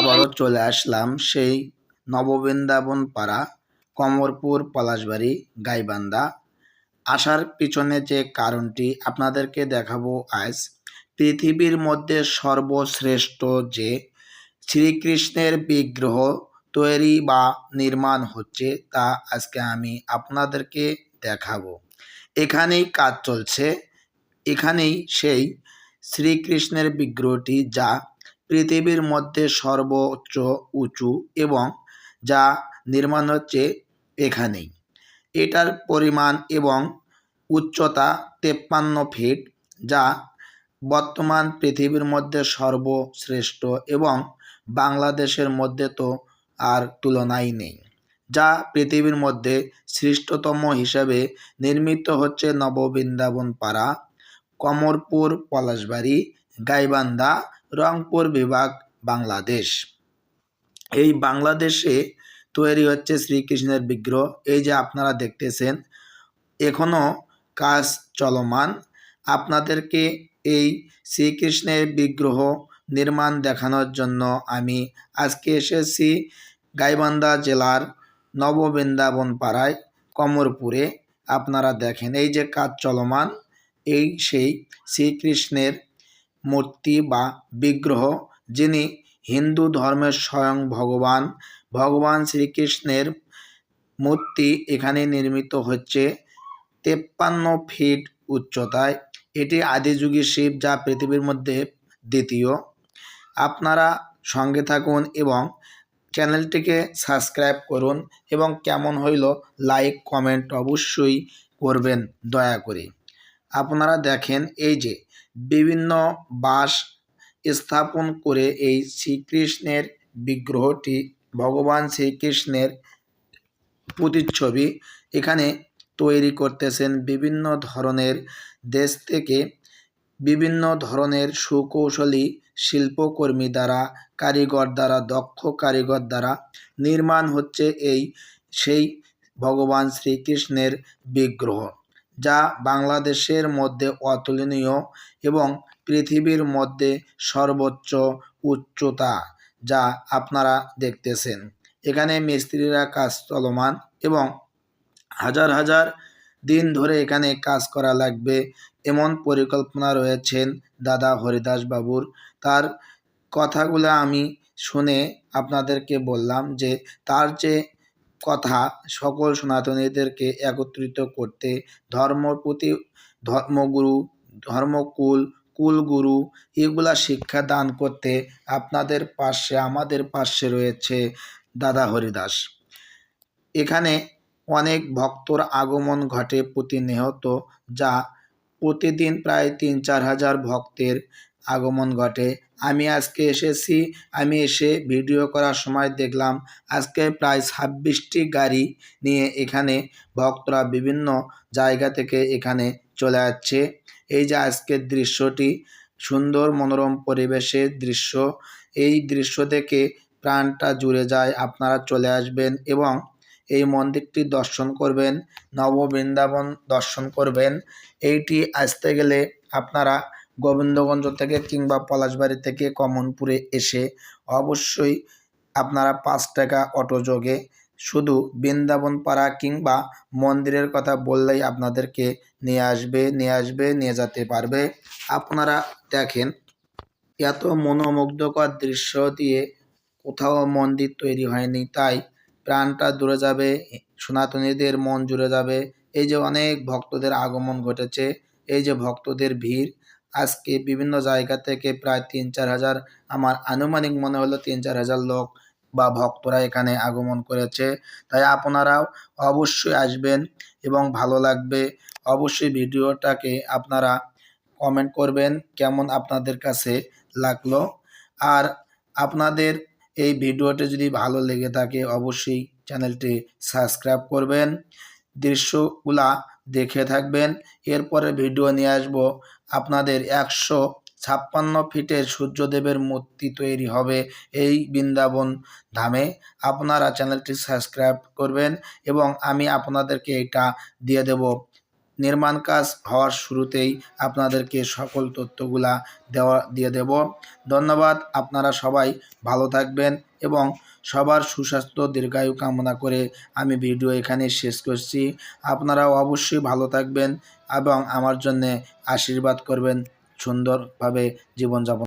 আবারও চলে আসলাম সেই নববৃন্দাবন পাড়া কমরপুর, পলাশবাড়ি, গাইবান্ধা। আসার পিছনে যে কারণটি আপনাদেরকে দেখাবো আজ, পৃথিবীর মধ্যে সর্বশ্রেষ্ঠ যে শ্রীকৃষ্ণের বিগ্রহ তৈরি বা নির্মাণ হচ্ছে তা আজকে আমি আপনাদেরকে দেখাবো। এখানেই কাজ চলছে, এখানেই সেই শ্রীকৃষ্ণের বিগ্রহটি যা পৃথিবীর মধ্যে সর্বোচ্চ উঁচু এবং যা নির্মাণ হচ্ছে এখানেই। এটার পরিমাণ এবং উচ্চতা তেপ্পান্ন ফিট, যা বর্তমান পৃথিবীর মধ্যে সর্বশ্রেষ্ঠ এবং বাংলাদেশের মধ্যে তো আর তুলনাই নেই, যা পৃথিবীর মধ্যে শ্রেষ্ঠতম হিসাবে নির্মিত হচ্ছে নববৃন্দাবন পাড়া কমরপুর পলাশবাড়ি, গাইবান্ধা রংপুর বিভাগ বাংলাদেশ। এই বাংলাদেশে তৈরি হচ্ছে শ্রীকৃষ্ণের বিগ্রহ। এই যে আপনারা দেখতেছেন এখনও কাজ চলমান। আপনাদেরকে এই শ্রীকৃষ্ণের বিগ্রহ নির্মাণ দেখানোর জন্য আমি আজকে এসেছি গাইবান্ধা জেলার নববৃন্দাবন পাড়ায়, কমরপুরে। আপনারা দেখেন, এই যে কাজ চলমান, এই সেই শ্রীকৃষ্ণের মূর্তি বা বিগ্রহ যিনি হিন্দু ধর্মের স্বয়ং ভগবান ভগবান শ্রীকৃষ্ণের মূর্তি এখানে নির্মিত হচ্ছে তেপ্পান্ন ফিট উচ্চতায়। এটি আদিযুগী শিব যা পৃথিবীর মধ্যে দ্বিতীয়। আপনারা সঙ্গে থাকুন এবং চ্যানেলটিকে সাবস্ক্রাইব করুন এবং কেমন হইল, লাইক, কমেন্ট অবশ্যই করবেন, দয়া করে। আপনারা দেখেন এই যে বিভিন্ন বাস স্থাপন করে এই শ্রীকৃষ্ণের বিগ্রহটি, ভগবান শ্রীকৃষ্ণের প্রতিচ্ছবি এখানে তৈরি করতেছেন বিভিন্ন ধরনের দেশ থেকে বিভিন্ন ধরনের সুকৌশলী শিল্পকর্মী দ্বারা, কারিগর দ্বারা, দক্ষ কারিগর দ্বারা নির্মাণ হচ্ছে এই সেই ভগবান শ্রীকৃষ্ণের বিগ্রহ। যা বাংলাদেশের মধ্যে অতুলনীয় এবং পৃথিবীর মধ্যে সর্বোচ্চ উচ্চতা যা আপনারা দেখতেছেন। এখানে মিস্ত্রিরা কাজ চলমান এবং হাজার হাজার দিন ধরে এখানে কাজ করা লাগবে এমন পরিকল্পনা রয়েছেন দাদা হরিদাস বাবুর। তার কথাগুলো আমি শুনে আপনাদেরকে বললাম যে তার যে কথা সকল সনাতনীদেরকে একত্রিত করতে ধর্মপ্রতি ধর্মগুরু, ধর্মকুল, কুলগুরু, এগুলা শিক্ষা দান করতে আপনাদের পাশে, আমাদের পাশে রয়েছে দাদা হরিদাস। এখানে অনেক ভক্তর আগমন ঘটে প্রতিনিয়ত, যা প্রতিদিন প্রায় তিন চার হাজার ভক্তের আগমন ঘটে। আমি আজকে এসেছি, আমি এসে ভিডিও করার সময় দেখলাম, আজকে প্রায় ছাব্বিশটি গাড়ি নিয়ে এখানে ভক্তরা বিভিন্ন জায়গা থেকে এখানে চলে যাচ্ছে এই যে আজকের দৃশ্যটি, সুন্দর মনোরম পরিবেশের দৃশ্য। এই দৃশ্য থেকে প্রাণটা জুড়ে যায়, আপনারা চলে আসবেন এবং এই মন্দিরটি দর্শন করবেন, নববৃন্দাবন দর্শন করবেন। এইটি আসতে গেলে আপনারা গোবিন্দগঞ্জ থেকে কিংবা পলাশবাড়ি থেকে কমনপুরে এসে অবশ্যই আপনারা পাঁচ টাকা অটো যোগে শুধু বৃন্দাবন পাড়া কিংবা মন্দিরের কথা বললেই আপনাদেরকে নিয়ে আসবে নিয়ে আসবে, নিয়ে যেতে পারবে। আপনারা দেখেন এত মনোমুগ্ধকর দৃশ্য দিয়ে কোথাও মন্দির তৈরি হয়নি, তাই প্রাণটা দূরে যাবে, সনাতনীদের মন জুড়ে যাবে। এই যে অনেক ভক্তদের আগমন ঘটেছে, এই যে ভক্তদের ভিড় আজকে বিভিন্ন জায়গা থেকে প্রায় তিন, চার হাজার, আমার আনুমানিক মনে হলো তিন, চার হাজার লোক বা ভক্তরা এখানে আগমন করেছে। তাই আপনারাও অবশ্যই আসবেন এবং ভালো লাগবে। অবশ্যই ভিডিওটাকে আপনারা কমেন্ট করবেন কেমন আপনাদের কাছে লাগল। আর আপনাদের এই ভিডিওটি যদি ভালো লেগে থাকে, অবশ্যই চ্যানেলটি সাবস্ক্রাইব করবেন। দৃশ্যগুলা দেখে থাকবেন। এরপরে ভিডিও নিয়ে আসব। আপনাদের একশো ছাপ্পান্ন ফিটের সূর্যদেবের মূর্তি তৈরি হবে এই বৃন্দাবন ধামে। আপনারা চ্যানেলটি সাবস্ক্রাইব করবেন এবং আমি আপনাদেরকে এটা দিয়ে দেব। নির্মাণ কাজ হওয়ার শুরুতেই আপনাদেরকে সকল তথ্যগুলা দেওয়া, দিয়ে দেব। ধন্যবাদ, আপনারা সবাই ভালো থাকবেন এবং সবার সুস্বাস্থ্য, দীর্ঘায়ু কামনা করে আমি ভিডিও এখানে শেষ করছি। আপনারাও অবশ্যই ভালো থাকবেন এবং আমার জন্যে আশীর্বাদ করবেন সুন্দরভাবে জীবনযাপন।